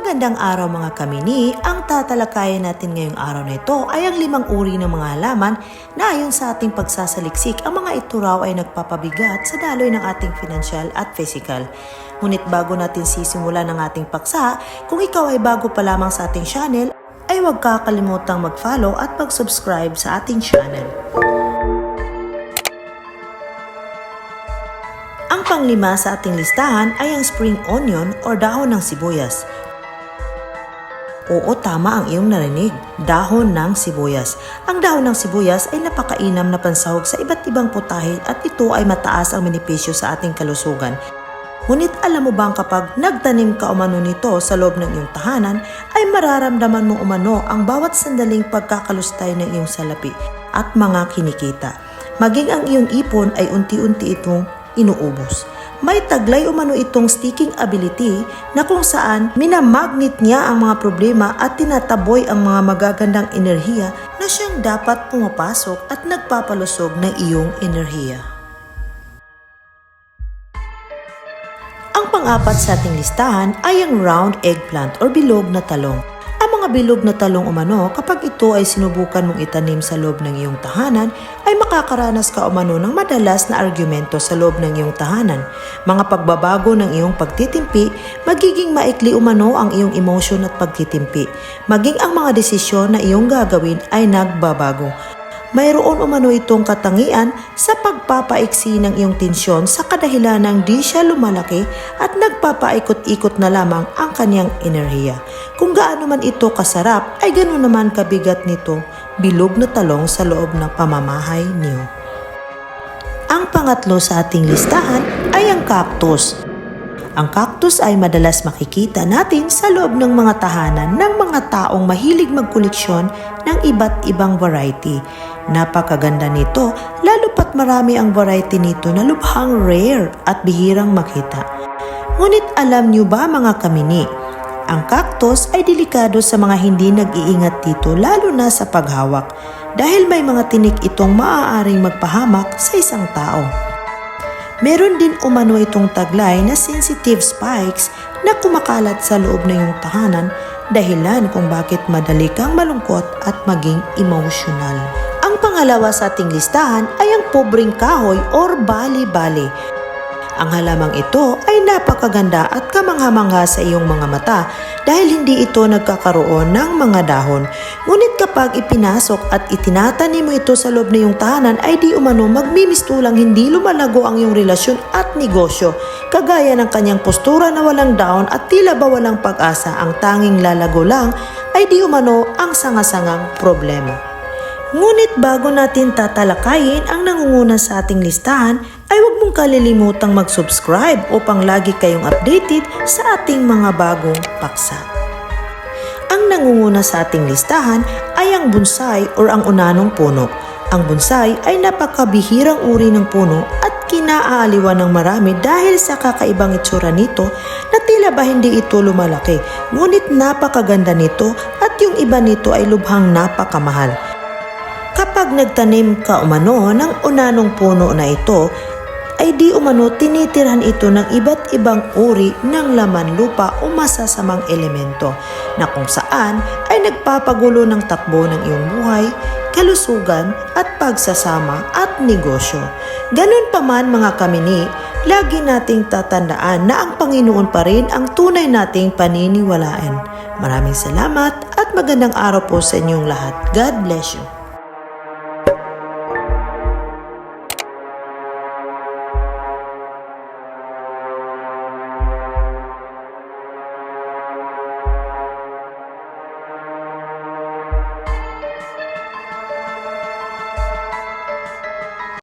Magandang araw mga kamini. Ang tatalakayan natin ngayong araw na ito ay ang limang uri ng mga halaman na ayon sa ating pagsasaliksik, ang mga ito raw ay nagpapabigat sa daloy ng ating financial at physical. Ngunit bago natin sisimulan ang ating paksa, kung ikaw ay bago pa lamang sa ating channel, ay huwag kakalimutang mag-follow at mag-subscribe sa ating channel. Ang panglima sa ating listahan ay ang spring onion or dahon ng sibuyas. Oo, tama ang iyong narinig. Dahon ng sibuyas. Ang dahon ng sibuyas ay napakainam na pansahog sa iba't ibang putahe at ito ay mataas ang benepisyo sa ating kalusugan. Ngunit alam mo bang kapag nagtanim ka umano nito sa loob ng iyong tahanan, ay mararamdaman mo umano ang bawat sandaling pagkakalustay ng iyong salapi at mga kinikita. Maging ang iyong ipon ay unti-unti itong inuubos. May taglay umano itong sticking ability na kung saan minamagnet niya ang mga problema at tinataboy ang mga magagandang enerhiya na siyang dapat pumapasok at nagpapalusog ng iyong enerhiya. Ang pang-apat sa ating listahan ay ang round eggplant or bilog na talong. Ang mga bilog na talong umano kapag ito ay sinubukan mong itanim sa loob ng iyong tahanan ay makakaranas ka umano ng madalas na argumento sa loob ng iyong tahanan. Mga pagbabago ng iyong pagtitimpi, magiging maikli umano ang iyong emosyon at pagtitimpi. Maging ang mga desisyon na iyong gagawin ay nagbabago. Mayroon umano itong katangian sa pagpapaiksi ng iyong tensyon sa kadahilan ng di siya lumalaki at nagpapaikot-ikot na lamang ang kanyang enerhiya. Kung gaano man ito kasarap ay ganoon naman kabigat nito bilog na talong sa loob ng pamamahay niyo. Ang pangatlo sa ating listahan ay ang cactus. Ang cactus ay madalas makikita natin sa loob ng mga tahanan ng mga taong mahilig magkoleksyon ng iba't ibang variety. Napakaganda nito lalo pat marami ang variety nito na lubhang rare at bihirang makita. Ngunit alam niyo ba mga kamini, ang cactus ay delikado sa mga hindi nag-iingat dito lalo na sa paghawak dahil may mga tinik itong maaaring magpahamak sa isang tao. Meron din umano itong taglay na sensitive spikes na kumakalat sa loob ng iyong tahanan dahilan kung bakit madali kang malungkot at maging emotional. Ang pangalawa sa ating listahan ay ang pobreng kahoy or bali-bali. Ang halamang ito ay napakaganda at kamangha-mangha sa iyong mga mata dahil hindi ito nagkakaroon ng mga dahon. Ngunit kapag ipinasok at itinatanim mo ito sa loob ng iyong tahanan ay di umano magmimistulang hindi lumalago ang iyong relasyon at negosyo. Kagaya ng kanyang postura na walang dahon at tila ba walang pag-asa ang tanging lalago lang ay di umano ang sangasangang problema. Ngunit bago natin tatalakayin ang nangunguna sa ating listahan, ay mong kalilimutang mag-subscribe upang lagi kayong updated sa ating mga bagong paksa. Ang nangunguna sa ating listahan ay ang bonsai or ang unanong puno. Ang bonsai ay napakabihirang uri ng puno at kinaaaliwan ng marami dahil sa kakaibang itsura nito na tila ba hindi ito lumalaki. Ngunit napakaganda nito at yung iba nito ay lubhang napakamahal. Kapag nagtanim ka umano ng unanong puno na ito, ay di umano tinitirhan ito ng iba't ibang uri ng laman lupa o masasamang elemento na kung saan ay nagpapagulo ng takbo ng iyong buhay, kalusugan at pagsasama at negosyo. Ganun pa man mga kamini, lagi nating tatandaan na ang Panginoon pa rin ang tunay nating paniniwalaan. Maraming salamat at magandang araw po sa inyong lahat. God bless you.